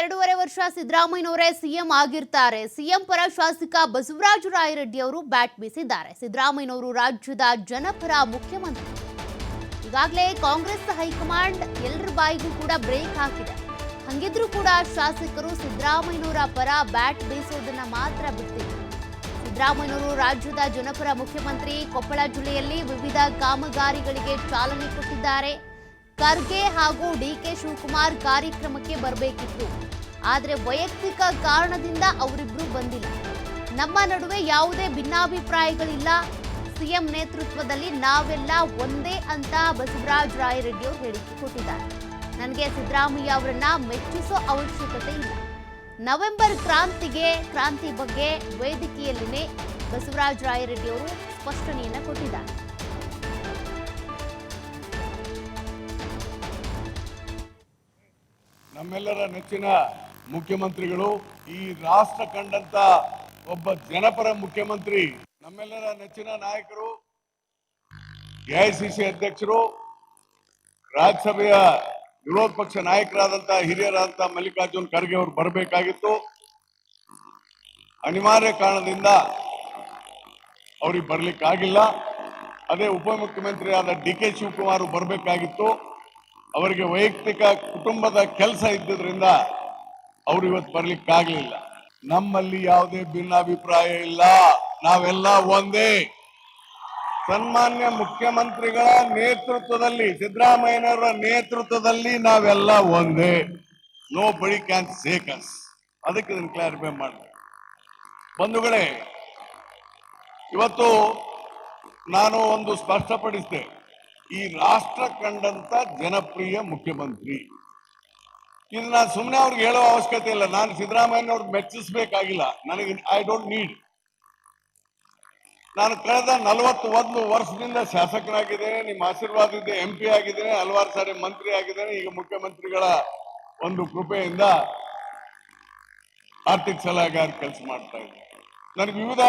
ಎರಡೂವರೆ ವರ್ಷ ಸಿದ್ದರಾಮಯ್ಯನವರೇ ಸಿಎಂ ಆಗಿರ್ತಾರೆ. ಸಿಎಂ ಪರ ಶಾಸಕ ಬಸವರಾಜ ರಾಯರೆಡ್ಡಿ ಅವರು ಬ್ಯಾಟ್ ಬೀಸಿದ್ದಾರೆ. ಸಿದ್ದರಾಮಯ್ಯನವರು ರಾಜ್ಯದ ಜನಪರ ಮುಖ್ಯಮಂತ್ರಿ. ಈಗಾಗಲೇ ಕಾಂಗ್ರೆಸ್ ಹೈಕಮಾಂಡ್ ಎಲ್ಲರ ಬಾಯಿಗೂ ಕೂಡ ಬ್ರೇಕ್ ಹಾಕಿದೆ. ಹಂಗಿದ್ರೂ ಕೂಡ ಶಾಸಕರು ಸಿದ್ದರಾಮಯ್ಯನವರ ಪರ ಬ್ಯಾಟ್ ಬೀಸೋದನ್ನ ಮಾತ್ರ ಬಿಡ್ತಿಲ್ಲ. ಸಿದ್ದರಾಮಯ್ಯನವರು ರಾಜ್ಯದ ಜನಪರ ಮುಖ್ಯಮಂತ್ರಿ ಕೊಪ್ಪಳ ಜಿಲ್ಲೆಯಲ್ಲಿ ವಿವಿಧ ಕಾಮಗಾರಿಗಳಿಗೆ ಚಾಲನೆ ಕೊಟ್ಟಿದ್ದಾರೆ. ಖರ್ಗೆ ಹಾಗೂ ಡಿಕೆ ಶಿವಕುಮಾರ್ ಕಾರ್ಯಕ್ರಮಕ್ಕೆ ಬರಬೇಕಿತ್ತು. ಆದರೆ ವೈಯಕ್ತಿಕ ಕಾರಣದಿಂದ ಅವರಿಬ್ರು ಬಂದಿಲ್ಲ. ನಮ್ಮ ನಡುವೆ ಯಾವುದೇ ಭಿನ್ನಾಭಿಪ್ರಾಯಗಳಿಲ್ಲ. ಸಿಎಂ ನೇತೃತ್ವದಲ್ಲಿ ನಾವೆಲ್ಲ ಒಂದೇ ಅಂತ ಬಸವರಾಜ ರಾಯರೆಡ್ಡಿ ಅವರು ಹೇಳಿಕೆ ಕೊಟ್ಟಿದ್ದಾರೆ. ನನಗೆ ಸಿದ್ದರಾಮಯ್ಯ ಅವರನ್ನ ಮೆಚ್ಚಿಸೋ ಅವಶ್ಯಕತೆ ಇಲ್ಲ. ನವೆಂಬರ್ ಕ್ರಾಂತಿಗೆ, ಕ್ರಾಂತಿ ಬಗ್ಗೆ ವೇದಿಕೆಯಲ್ಲಿನೇ ಬಸವರಾಜ ರಾಯರೆಡ್ಡಿ ಅವರು ಸ್ಪಷ್ಟನೆಯನ್ನು ಕೊಟ್ಟಿದ್ದಾರೆ. ನಮ್ಮೆಲ್ಲರ ನೆಚ್ಚಿನ ಮುಖ್ಯಮಂತ್ರಿಗಳು, ಈ ರಾಷ್ಟ್ರ ಕಂಡಂತ ಒಬ್ಬ ಜನಪರ ಮುಖ್ಯಮಂತ್ರಿ, ನಮ್ಮೆಲ್ಲರ ನೆಚ್ಚಿನ ನಾಯಕರು ಎಐಸಿಸಿ ಅಧ್ಯಕ್ಷರು, ರಾಜ್ಯಸಭೆಯ ವಿರೋಧ ಪಕ್ಷ ನಾಯಕರಾದಂತ ಹಿರಿಯರಾದಂತ ಮಲ್ಲಿಕಾರ್ಜುನ್ ಖರ್ಗೆ ಅವರು ಬರಬೇಕಾಗಿತ್ತು. ಅನಿವಾರ್ಯ ಕಾರಣದಿಂದ ಅವ್ರಿಗೆ ಬರ್ಲಿಕ್ಕಾಗಿಲ್ಲ. ಅದೇ ಉಪಮುಖ್ಯಮಂತ್ರಿಯಾದ ಡಿ ಕೆ ಶಿವಕುಮಾರ್ ಬರಬೇಕಾಗಿತ್ತು. ಅವರಿಗೆ ವೈಯಕ್ತಿಕ ಕುಟುಂಬದ ಕೆಲಸ ಇದ್ದುದರಿಂದ ಅವರು ಇವತ್ತು ಬರ್ಲಿಕ್ಕಾಗ್ಲಿಲ್ಲ ನಮ್ಮಲ್ಲಿ ಯಾವುದೇ ಭಿನ್ನಾಭಿಪ್ರಾಯ ಇಲ್ಲ. ನಾವೆಲ್ಲ ಒಂದೇ. ಸನ್ಮಾನ್ಯ ಮುಖ್ಯಮಂತ್ರಿಗಳ ನೇತೃತ್ವದಲ್ಲಿ, ಸಿದ್ದರಾಮಯ್ಯನವರ ನೇತೃತ್ವದಲ್ಲಿ ನಾವೆಲ್ಲ ಒಂದೇ. ನೋ ಬಡಿ ಕ್ಯಾನ್ ಸೇಕಸ್ ಅದಕ್ಕೆ ಇದನ್ನು ಕ್ಲಾರಿಫೈ ಮಾಡಿದೆ ಬಂಧುಗಳೇ, ಇವತ್ತು ನಾನು ಒಂದು ಸ್ಪಷ್ಟಪಡಿಸಿದೆ ಈ ರಾಷ್ಟ್ರ ಕಂಡಂತ ಜನಪ್ರಿಯ ಮುಖ್ಯಮಂತ್ರಿ. ಇದು ನಾನು ಸುಮ್ಮನೆ ಅವ್ರಿಗೆ ಹೇಳೋ ಅವಶ್ಯಕತೆ ಇಲ್ಲ. ನಾನು ಸಿದ್ದರಾಮಯ್ಯನವ್ರಿಗೆ ಮೆಚ್ಚಿಸ್ಬೇಕಾಗಿಲ್ಲ. ನನಗೆ ಐ ಡೋಂಟ್ ನೀಡ್ ನಾನು ಕಳೆದ ನಲವತ್ತು ಒಂದು ವರ್ಷದಿಂದ ಶಾಸಕನಾಗಿದ್ದೇನೆ, ನಿಮ್ಮ ಆಶೀರ್ವಾದದಿಂದ ಎಂ ಪಿ ಆಗಿದ್ದೇನೆ, ಹಲವಾರು ಸಾರಿ ಮಂತ್ರಿ ಆಗಿದ್ದೇನೆ, ಈಗ ಮುಖ್ಯಮಂತ್ರಿಗಳ ಒಂದು ಕೃಪೆಯಿಂದ ಆರ್ಥಿಕ ಸಲಹೆಗಾರ ಕೆಲಸ ಮಾಡ್ತಾ ಇದ್ದೇನೆ. ನನಗೆ ವಿವಿಧ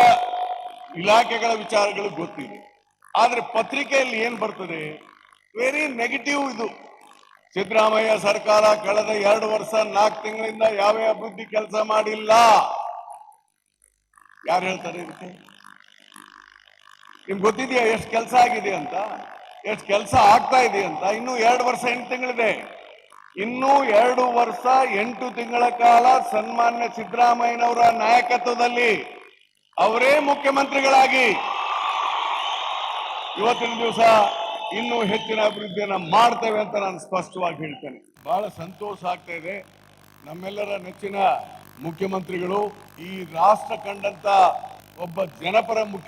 ಇಲಾಖೆಗಳ ವಿಚಾರಗಳು ಗೊತ್ತಿದೆ. ಆದ್ರೆ ಪತ್ರಿಕೆಯಲ್ಲಿ ಏನ್ ಬರ್ತದೆ? ವೆರಿ ನೆಗೆಟಿವ್ ಇದು. ಸಿದ್ದರಾಮಯ್ಯ ಸರ್ಕಾರ ಕಳೆದ ಎರಡು ವರ್ಷ ನಾಲ್ಕು ತಿಂಗಳಿಂದ ಯಾವ ಅಭಿವೃದ್ಧಿ ಕೆಲಸ ಮಾಡಿಲ್ಲ. ಯಾರು ಹೇಳ್ತಾರೆ ಇದಕ್ಕೆ? ನಿಮ್ಗೆ ಗೊತ್ತಿದೆಯಾ ಎಷ್ಟು ಕೆಲಸ ಆಗಿದೆ ಅಂತ? ಎಷ್ಟು ಕೆಲಸ ಆಗ್ತಾ ಇದೆ ಅಂತ? ಇನ್ನು ಎರಡು ವರ್ಷ ಎಂಟು ತಿಂಗಳಿದೆ. ಇನ್ನು ಎರಡು ವರ್ಷ ಎಂಟು ತಿಂಗಳ ಕಾಲ ಸನ್ಮಾನ್ಯ ಸಿದ್ದರಾಮಯ್ಯನವರ ನಾಯಕತ್ವದಲ್ಲಿ ಅವರೇ ಮುಖ್ಯಮಂತ್ರಿಗಳಾಗಿ. ಇವತ್ತಿನ ದಿವಸ ಇನ್ನೂ ಹೆಚ್ಚಿನ ಅಭಿವೃದ್ಧಿಯನ್ನು ಮಾಡ್ತೇವೆ ಅಂತ ನಾನು ಸ್ಪಷ್ಟವಾಗಿ ಹೇಳ್ತೇನೆ. ಬಹಳ ಸಂತೋಷ ಆಗ್ತಾ ಇದೆ. ನಮ್ಮೆಲ್ಲರ ನೆಚ್ಚಿನ ಮುಖ್ಯಮಂತ್ರಿಗಳು ಈ ರಾಷ್ಟ್ರ ಕಂಡಂತ ಒಬ್ಬ ಜನಪರ ಮುಖ್ಯ